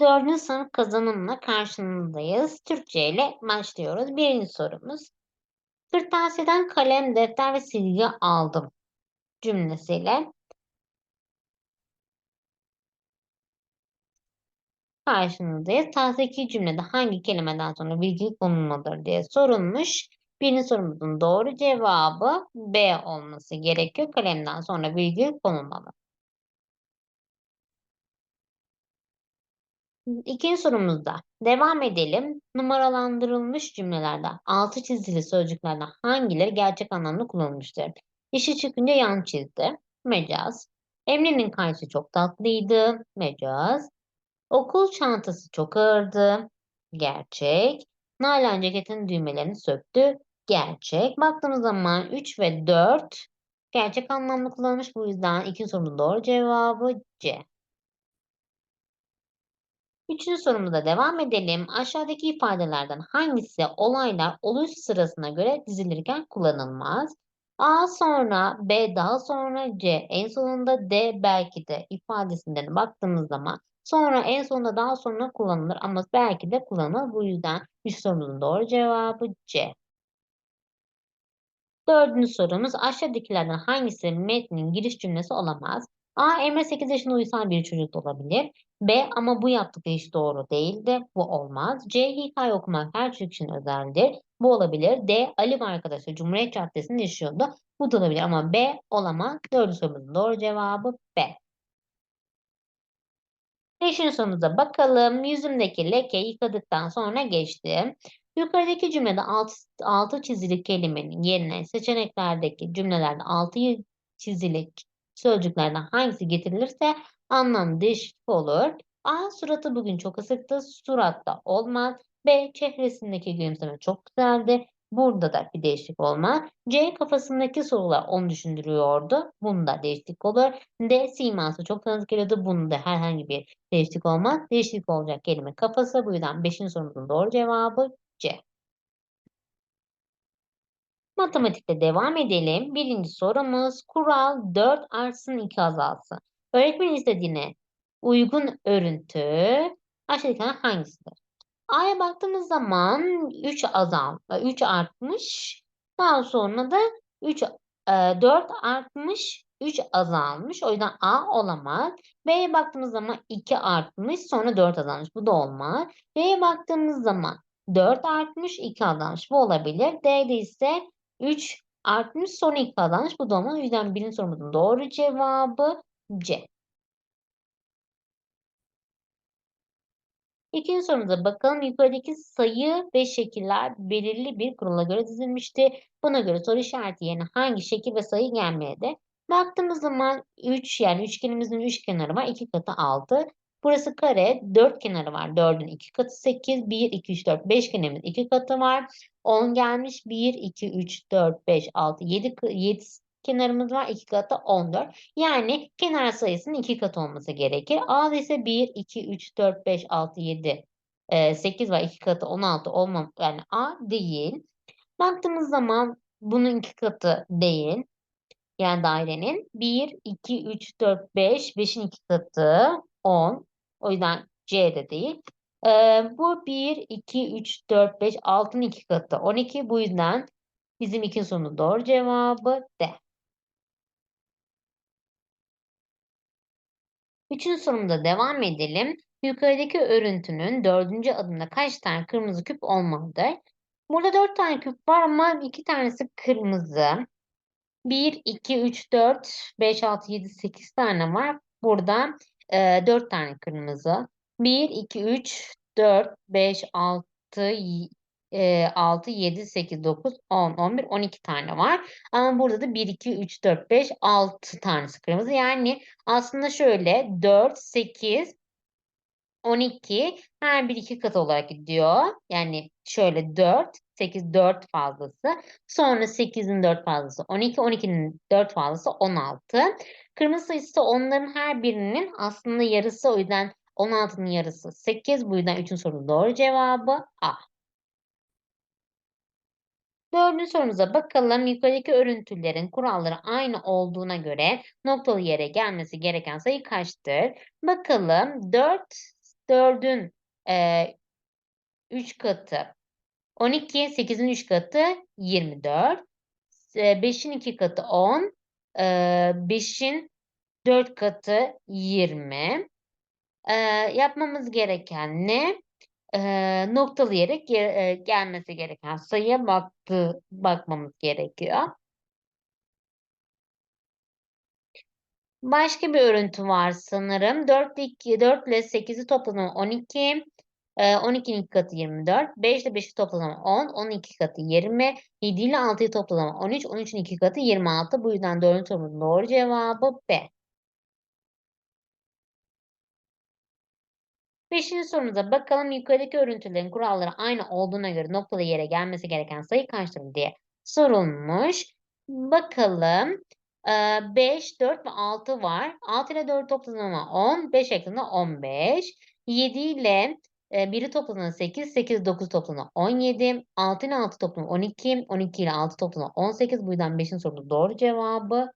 Dördüncü sınıf kazanımla karşınızdayız. Türkçe ile başlıyoruz. Birinci sorumuz. Kırtasiyeden kalem, defter ve silgi aldım cümlesiyle karşınızdayız. Tahsiki cümlede hangi kelimeden sonra virgül konulmalıdır diye sorulmuş. Birinci sorumuzun doğru cevabı B olması gerekiyor. Kalemden sonra virgül konulmalı. İkinci sorumuzda devam edelim. Numaralandırılmış cümlelerde altı çizili sözcüklerden hangileri gerçek anlamda kullanılmıştır? İşi çıkınca yan çizdi. Mecaz. Emre'nin kayısı çok tatlıydı. Mecaz. Okul çantası çok ağırdı. Gerçek. Nalan ceketin düğmelerini söktü. Gerçek. Baktığımız zaman 3 ve 4 gerçek anlamda kullanılmış. Bu yüzden ikinci sorunun doğru cevabı C. Üçüncü sorumuza devam edelim. Aşağıdaki ifadelerden hangisi olaylar oluş sırasına göre dizilirken kullanılmaz? A sonra, B daha sonra, C en sonunda, D belki de ifadesinden baktığımız zaman sonra en sonunda daha sonra kullanılır ama belki de kullanılır. Bu yüzden üç sorumuzun doğru cevabı C. Dördüncü sorumuz aşağıdakilerden hangisi metnin giriş cümlesi olamaz? A. Emre 8 yaşında uysal bir çocuk olabilir. B. Ama bu yaptıkları hiç doğru değildi. Bu olmaz. C. Hikaye okumak her çocuk için özeldir. Bu olabilir. D. Ali ve arkadaşı Cumhuriyet Caddesi'nde yaşıyordu. Bu da olabilir ama B olamaz. Dördüncü sorumuzun doğru cevabı B. Beşinci sorumuza bakalım. Yüzümdeki leke yıkadıktan sonra geçti. Yukarıdaki cümlede altı, altı çizili kelimenin yerine seçeneklerdeki cümlelerde altı çizili sözcüklerden hangisi getirilirse anlam değişiklik olur. A. Suratı bugün çok ısıktı. Suratta olmaz. B. Çehresindeki gülümseme çok güzeldi. Burada da bir değişiklik olmaz. C. Kafasındaki sorular onu düşündürüyordu. Bunda değişiklik olur. D. Siması çok tanıdık geliyordu. Bunda herhangi bir değişiklik olmaz. Değişiklik olacak kelime kafası. Bu yüzden 5. sorumuzun doğru cevabı C. Matematikte devam edelim. Birinci sorumuz kural 4 artsın 2 azalsın. Öğretmen istediğine uygun örüntü aşağıdakilerden hangisidir? A'ya baktığımız zaman 3 azal, 3 artmış. Daha sonra da 3 4 artmış, 3 azalmış. O yüzden A olamaz. B'ye baktığımız zaman 2 artmış, sonra 4 azalmış. Bu da olmaz. C'ye baktığımız zaman 4 artmış, 2 azalmış. Bu olabilir. D'de ise 3 artmış, sonra 2 azalmış. Bu da olmaz. O yüzden birinci sorumuzun doğru cevabı C. İkinci sorumuza bakalım. Yukarıdaki sayı ve şekiller belirli bir kurala göre dizilmişti. Buna göre soru işareti yerine hangi şekil ve sayı gelmedi? Baktığımız zaman 3 yani üçgenimizin 3 kenarı var. 2 katı 6. Burası kare. 4 kenarı var. 4'ün 2 katı 8. 1, 2, 3, 4. Beşgenimiz 2 katı var. 10 gelmiş. 1, 2, 3, 4, 5, 6, 7, 7 kenarımız var. 2 katı 14. Yani kenar sayısının 2 katı olması gerekir. A ise 1, 2, 3, 4, 5, 6, 7, 8 var. 2 katı 16 olmam. Yani A değil. Baktığımız zaman bunun 2 katı değil. Yani dairenin 1, 2, 3, 4, 5, 5'in 2 katı 10. O yüzden C de değil. Ee, bu 1, 2, 3, 4, 5, 6'nın 2 katı 12. Bu yüzden bizim ikinci sorunun doğru cevabı D. Üçüncü sorumda devam edelim. Yukarıdaki örüntünün dördüncü adımda kaç tane kırmızı küp olmalıdır? Burada dört tane küp var ama iki tanesi kırmızı. 1, 2, 3, 4, 5, 6, 7, 8 tane var. Burada e, 4 tane kırmızı. 1, 2, 3, 4, 5, 6, e, 6, 7, 8, 9, 10, 11, 12 tane var. Ama burada da 1, 2, 3, 4, 5, 6 tanesi kırmızı. Yani aslında şöyle 4, 8, 12 her bir iki kat olarak gidiyor. Yani şöyle 4, 8, 4 fazlası. Sonra 8'in 4 fazlası 12, 12'nin 4 fazlası 16. Kırmızı sayısı onların her birinin aslında yarısı. O yüzden 16'nın yarısı 8. Bu yüzden 3'ün sorunun doğru cevabı A. Dördüncü sorumuza bakalım. Yukarıdaki örüntülerin kuralları aynı olduğuna göre noktalı yere gelmesi gereken sayı kaçtır? Bakalım 4 4'ün eee 3 katı 12, 8'in 3 katı 24. Eee, 5'in 2 katı 10. Eee, 5'in 4 katı 20. Eee, yapmamız gereken ne? Eee, noktalayarak ge eee, gelmesi gereken sayıya baktı bakmamız gerekiyor. Başka bir örüntü var sanırım. 4 ile 2 4 ile 8'i topladığında 12. Eee, 12'nin 2 katı 24. 5 ile 5'i topladığında 10. 10'un 2 katı 20. 7 ile 6'yı topladığında 13. 13'ün 2 katı 26. Bu yüzden 4. sorumuzun doğru cevabı B. Beşinci sorumuza bakalım. Yukarıdaki örüntülerin kuralları aynı olduğuna göre noktalı yere gelmesi gereken sayı kaçtır diye sorulmuş. Bakalım. Eee, 5, 4 ve 6 var. 6 ile 4 topladığında 10. 5 eklediğinde 15. 7 ile eee, 1'i topladığında 8. 8 ile 9 topladığında 17. 6 ile 6 topladığında 12. 12 ile 6 topladığında 18. Bu yüzden 5'in sorunun doğru cevabı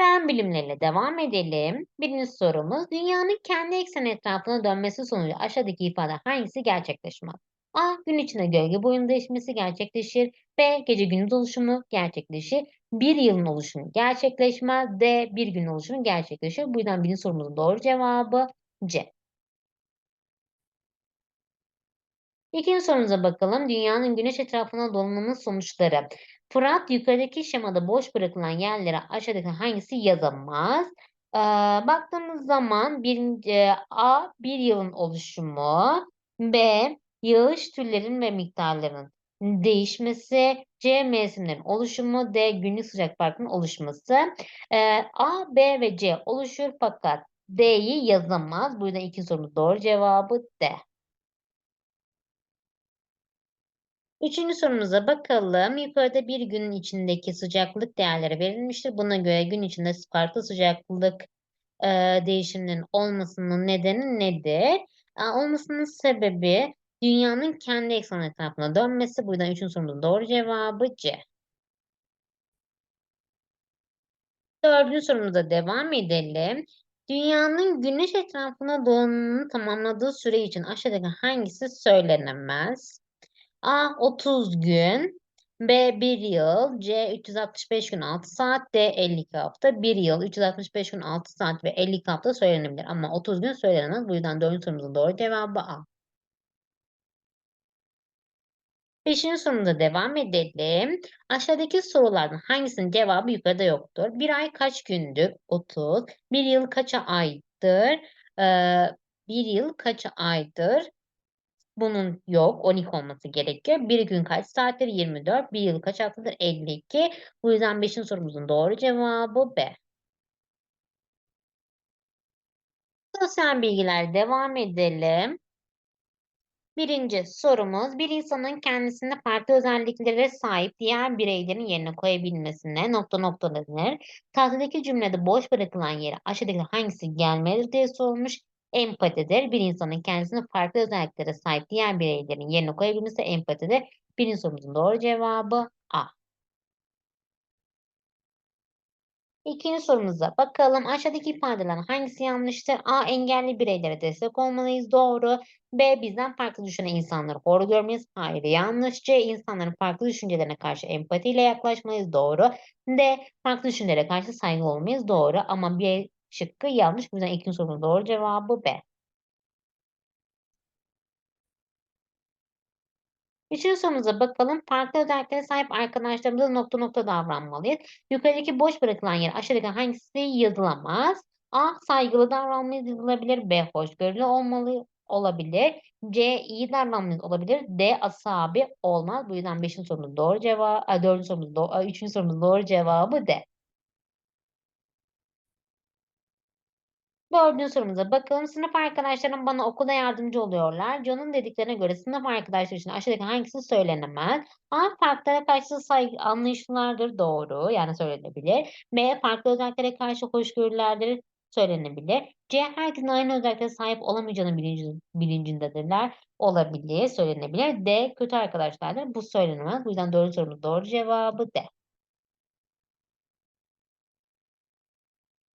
Fen bilimleriyle devam edelim. Birinci sorumuz, dünyanın kendi ekseni etrafına dönmesi sonucu aşağıdaki ifade hangisi gerçekleşmez? A. Gün içinde gölge boyunun değişmesi gerçekleşir. B. Gece gündüz oluşumu gerçekleşir. Bir yılın oluşumu gerçekleşmez. D. Bir gün oluşumu gerçekleşir. Bu yüzden birinci sorumuzun doğru cevabı C. İkinci sorumuza bakalım. Dünyanın güneş etrafına dolanımının sonuçları. Fırat yukarıdaki şemada boş bırakılan yerlere aşağıdaki hangisi yazamaz? Ee, baktığımız zaman birinci, e, A. Bir yılın oluşumu. B. Yağış türlerin ve miktarlarının değişmesi. C. Mevsimlerin oluşumu. D. Günlük sıcak farkının oluşması. Ee, A, B ve C oluşur fakat D'yi yazamaz. Bu yüzden ikinci sorumuz doğru cevabı D. Üçüncü sorumuza bakalım. Yukarıda bir günün içindeki sıcaklık değerleri verilmiştir. Buna göre gün içinde farklı sıcaklık e, değişimlerinin olmasının nedeni nedir? E, olmasının sebebi dünyanın kendi eksen etrafına dönmesi. Bu yüzden üçüncü sorumuzun doğru cevabı C. Dördüncü sorumuza devam edelim. Dünyanın güneş etrafına dolanımını tamamladığı süre için aşağıdaki hangisi söylenemez? A 30 gün, B 1 yıl, C 365 gün 6 saat, D 52 hafta. 1 yıl, 365 gün 6 saat ve 52 hafta söylenebilir ama 30 gün söylenemez. Bu yüzden 4. sorumuzun doğru cevabı A. Beşinci sorumuza devam edelim. Aşağıdaki sorulardan hangisinin cevabı yukarıda yoktur? Bir ay kaç gündür? 30. Bir yıl kaç aydır? Ee, bir yıl kaç aydır? Bunun yok. 12 olması gerekiyor. Bir gün kaç saattir? 24. Bir yıl kaç haftadır? 52. Bu yüzden 5. sorumuzun doğru cevabı B. Sosyal bilgiler devam edelim. Birinci sorumuz, bir insanın kendisinde farklı özelliklere sahip diğer bireylerin yerine koyabilmesine nokta nokta denir. Tahtadaki cümlede boş bırakılan yere aşağıdaki hangisi gelmelidir diye sorulmuş. Empatidir. Bir insanın kendisinde farklı özelliklere sahip diğer bireylerin yerine koyabilmesi empatidir. Birinci sorumuzun doğru cevabı A. İkinci sorumuza bakalım. Aşağıdaki ifadelerden hangisi yanlıştır? A. Engelli bireylere destek olmalıyız. Doğru. B. Bizden farklı düşünen insanları hor görmeyiz. Hayır yanlış. C. İnsanların farklı düşüncelerine karşı empatiyle yaklaşmalıyız. Doğru. D. Farklı düşüncelere karşı saygı olmayız. Doğru. Ama B şıkkı yanlış. Bu yüzden ikinci sorunun doğru cevabı B. Üçüncü sorumuza bakalım. Farklı özelliklere sahip arkadaşlarımızla nokta nokta davranmalıyız. Yukarıdaki boş bırakılan yer aşağıdaki hangisi yazılamaz? A. Saygılı davranmalıyız yazılabilir. B. Hoşgörülü olmalı olabilir. C. iyi davranmalıyız olabilir. D. Asabi olmaz. Bu yüzden 5. sorumuz doğru cevabı, 4. sorumuz 3. sorumuz doğru cevabı D. Dördüncü sorumuza bakalım. Sınıf arkadaşlarım bana okulda yardımcı oluyorlar. John'un dediklerine göre sınıf arkadaşları için aşağıdaki hangisi söylenemez? A. Farklara karşı saygı anlayışlılardır. Doğru. Yani söylenebilir. B. Farklı özelliklere karşı hoşgörülerdir. Söylenebilir. C. Herkesin aynı özelliklere sahip olamayacağının bilinci, bilincindedirler. Olabilir. Söylenebilir. D. Kötü arkadaşlardır. Bu söylenemez. Bu yüzden doğru sorumuz doğru cevabı D.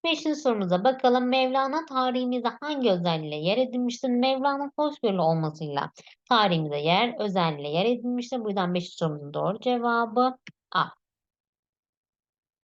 Beşinci sorumuza bakalım. Mevlana tarihimizde hangi özelliğiyle yer edinmiştir? Mevlana hoşgörülü olmasıyla tarihimizde yer, özelliğiyle yer edinmiştir. Bu yüzden beşinci sorumuzun doğru cevabı A.